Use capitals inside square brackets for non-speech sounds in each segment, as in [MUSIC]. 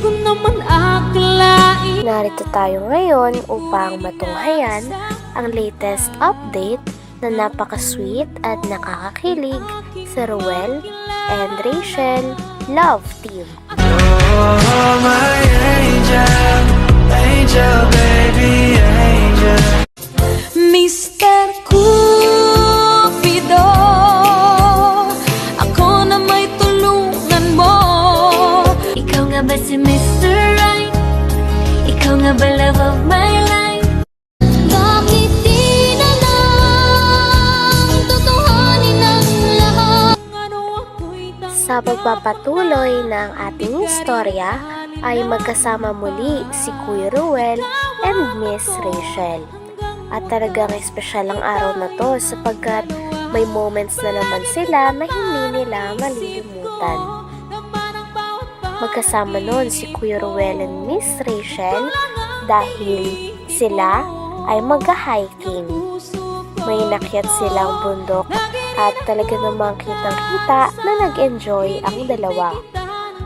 ko naman akalain Narito tayo ngayon upang matunghayan ang latest update na napaka-sweet at nakakakilig sa Ruel and Rachel Love Team. Oh, pagpapatuloy ng ating istorya ay magkasama muli si Kuya Ruel and Miss Rachel. At talagang espesyal ang araw na to sapagkat may moments na naman sila na hindi nila malilimutan. Magkasama noon si Kuya Ruel and Miss Rachel dahil sila ay magka-hiking. May nakyat silang bundok at talaga namang kitang-kita na nag-enjoy ang dalawa.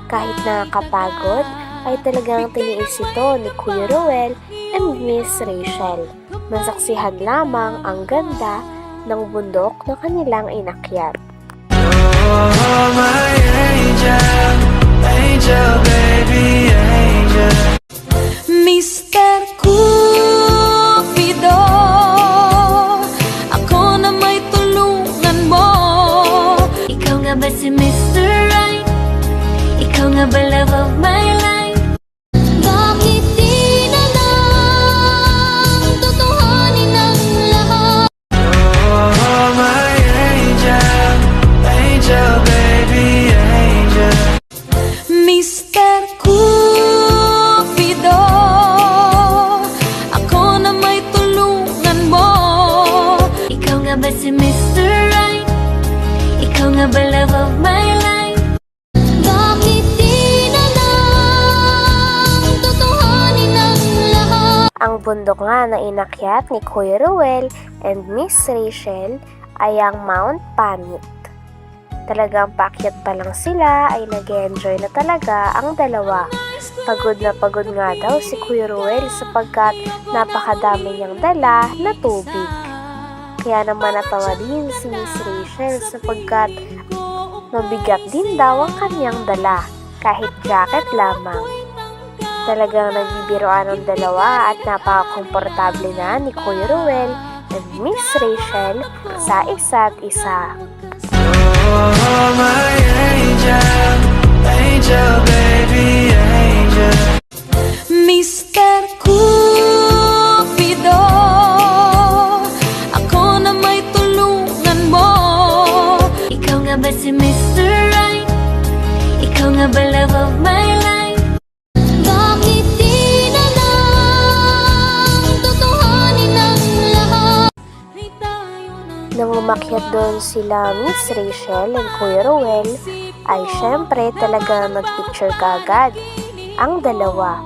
Kahit nakakapagod, ay talagang tiniis ito ni Kuya Ruel and Miss Rachel. Masaksihan lamang ang ganda ng bundok na kanilang inakyat. Oh, my angel, angel, baby, angel. Ang bundok nga na inakyat ni Kuya Ruel and Miss Rachel ay ang Mount Pamit. Talagang paakyat pa lang sila ay nag enjoy na talaga ang dalawa. Pagod na pagod nga daw si Kuya Ruel sapagkat napakadami niyang dala na tubig. Kaya naman natawa din si Miss Rachel sapagkat mabigat din daw ang kanyang dala kahit jacket lamang. Talagang nagbibiroan ang dalawa at napaka-komportable na ni Kuya Ruel and Miss Rachel sa isa't isa. Oh, my angel, angel, baby, angel. Mr. Cupido Ako na may tulungan mo Ikaw nga ba si Mr. Right? Ikaw nga ba love of my Nang umakyat doon sila Miss Rachel and Kuya Ruel, ay syempre talaga nagpicture kaagad ang dalawa.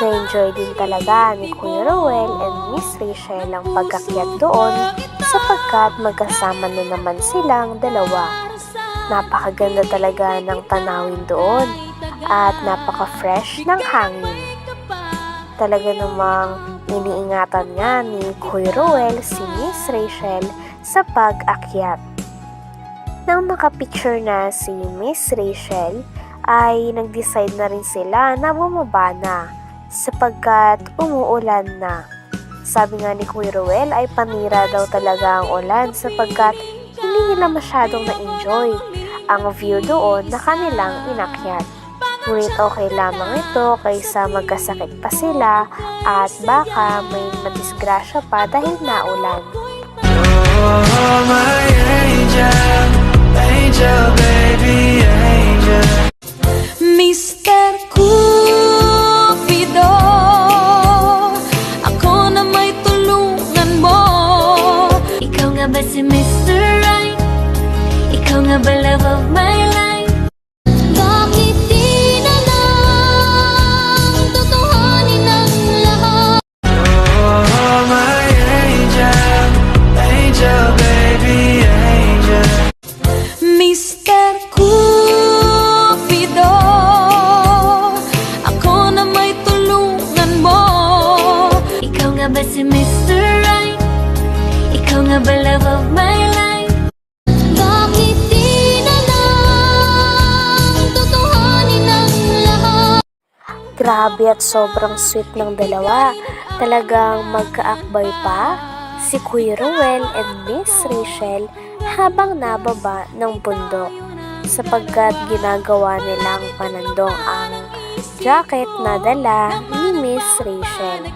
Na-enjoy din talaga ni Kuya Ruel and Miss Rachel ang pagkakyat doon sapagkat magkasama na naman silang dalawa. Napakaganda talaga ng tanawin doon at napaka-fresh ng hangin. Talaga namang iniingatan nga ni Kuya Ruel si Miss Rachel sa pag-akyat. Nang makapicture na si Miss Rachel, ay nag-decide na rin sila na bumaba na sapagkat umuulan na. Sabi nga ni Kuya Ruel ay panira daw talaga ang ulan sapagkat hindi nila masyadong na-enjoy ang view doon na kanilang inakyat. Ngunit okay lamang ito kaysa magkasakit pa sila at baka may madisgrasya pa dahil naulan. Oh, my angel, angel, baby, angel. Mr. Cupido Grabe at sobrang sweet ng dalawa. Talagang magkaakbay pa si Kuya Ruel and Miss Rachel habang nababa ng bundok sapagkat ginagawa nilang panandong ang jacket na dala ni Miss Rachel.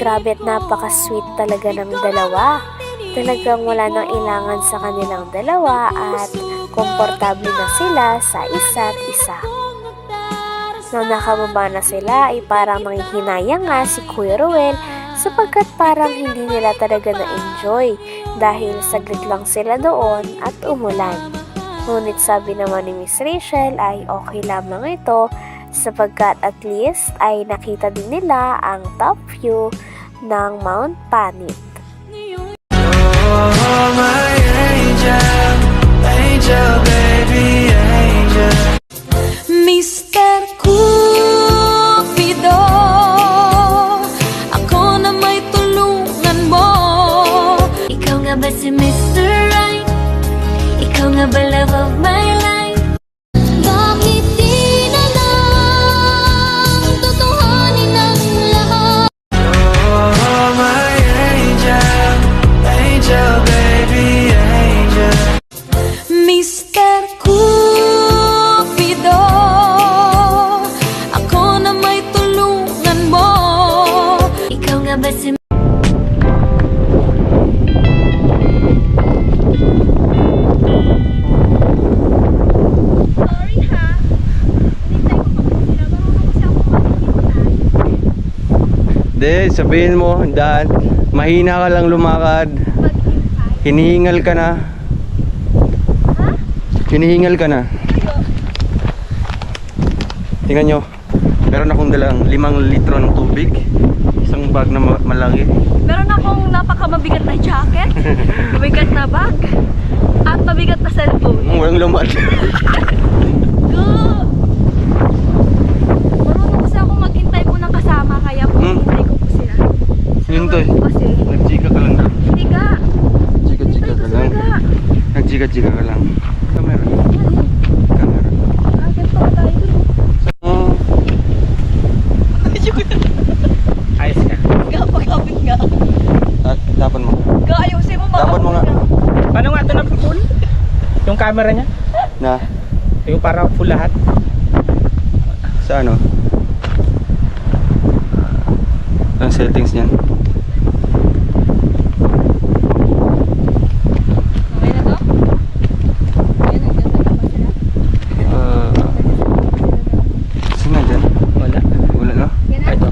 Grabe at napaka-sweet talaga ng dalawa. Talagang wala nang ilangan sa kanilang dalawa at komportable na sila sa isa't isa. Nung nakababa na sila ay parang nanghihinayang nga si Kuya Ruel sapagkat parang hindi nila talaga na-enjoy dahil saglit lang sila doon at umulan. Ngunit sabi naman ni Miss Rachel ay okay lamang ito sapagkat at least ay nakita din nila ang top view ng Mount Panit. Oh, my angel, Hindi, sabihin mo, daan. Mahina ka lang lumakad. Hinihingal ka na. Hinihingal ka na. Tingnan nyo. Meron akong dalang limang litro ng tubig. Isang bag na ma- malaki. Meron akong napakamabigat na jacket, [LAUGHS] mabigat na bag, at mabigat na cellphone. Walang laman. [LAUGHS] Go! Marunong kasi ako maghintay po ng kasama, kaya po Hmm. hintay ko po sila. Yun to eh. Po Kasi, Nagchika ka lang na. hindi ka. Chika-chika ka lang. Ka. Nagchika-chika ka lang. Camera. Camera. Oh. Ayos ka. Kapag-kapit nga. Ta- Tapan mo. Kaayusin mo ba? Tapan mo nga. Paano nga ito na full? Yung camera niya? Na. Yung para full lahat? Sa ano? Ang settings niyan. Okay na to? Ayan, nagdadala pa sila. Uh, saan na dyan? Wala. Wala no? Yan na. Ito.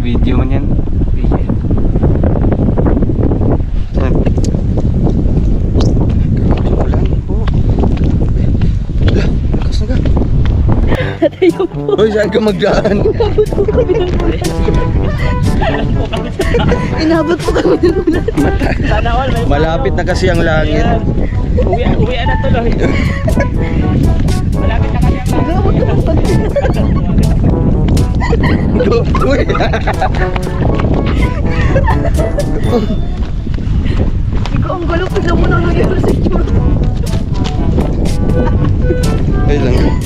Video man yan. Video. Saan? Grabe, ulan po. Ala, lakas na ka. Hoy, saan ka magdaan? Inabot po kami ng ulan. Sana all. May Malapit na kasi ang langit. Uwi, uwi na tuloy. Malapit na kasi ang Go, uy. Ikaw ang gulo, pagla mo nang nangyari sa itsura. Ay lang.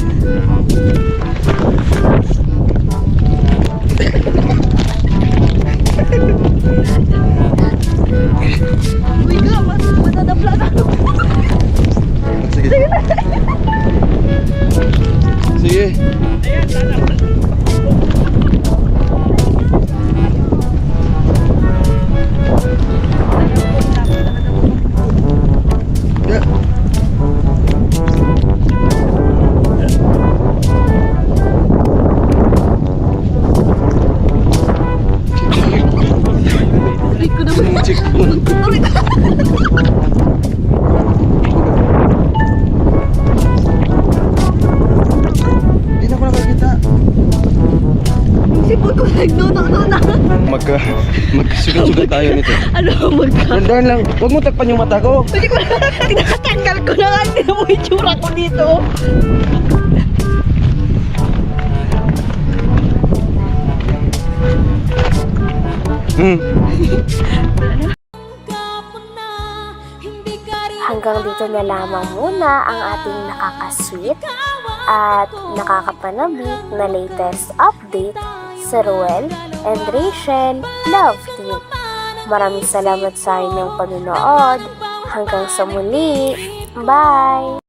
Uy, Sipon ko nagnuno-nuna. Magka, magsugat-sugat tayo nito. Ano, magka... Dandan lang. Huwag mo takpan yung mata ko. Hindi ko na, tinatanggal ko na nga. Tinan mo yung tsura ko dito. Hmm. Hanggang dito na lamang muna ang ating nakakasweet at nakakapanabik na latest update sa Ruel and Rachel Love Team. Maraming salamat sa inyong panonood. Hanggang sa muli. Bye!